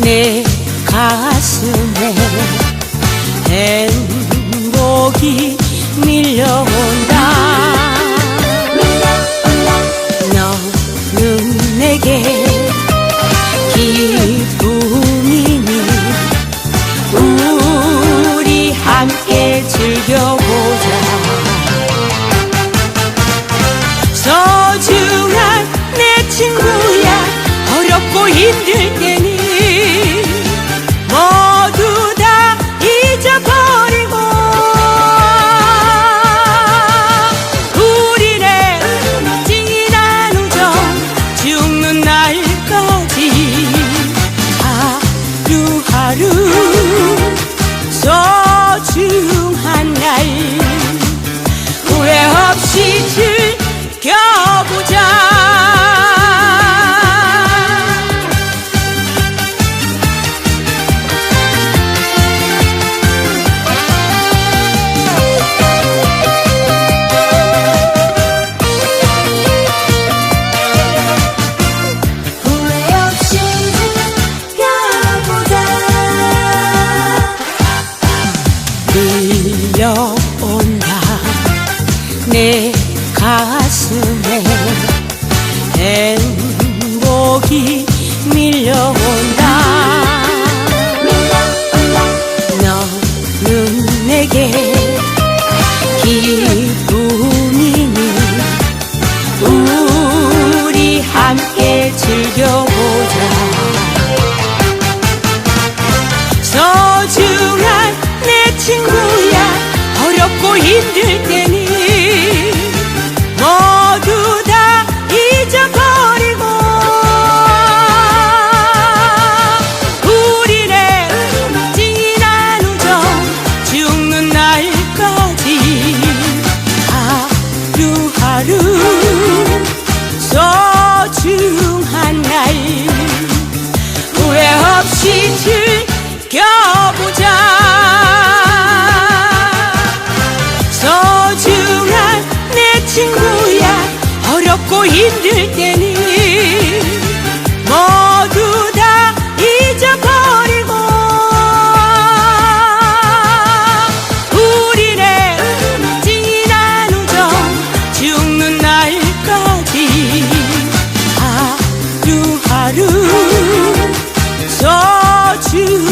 내 가슴에 행복이 밀 る qué 친구야 어렵고 힘들 때는 모두 다 잊어버리고. 우리네 진한 우정 죽는 날까지 하루하루 소중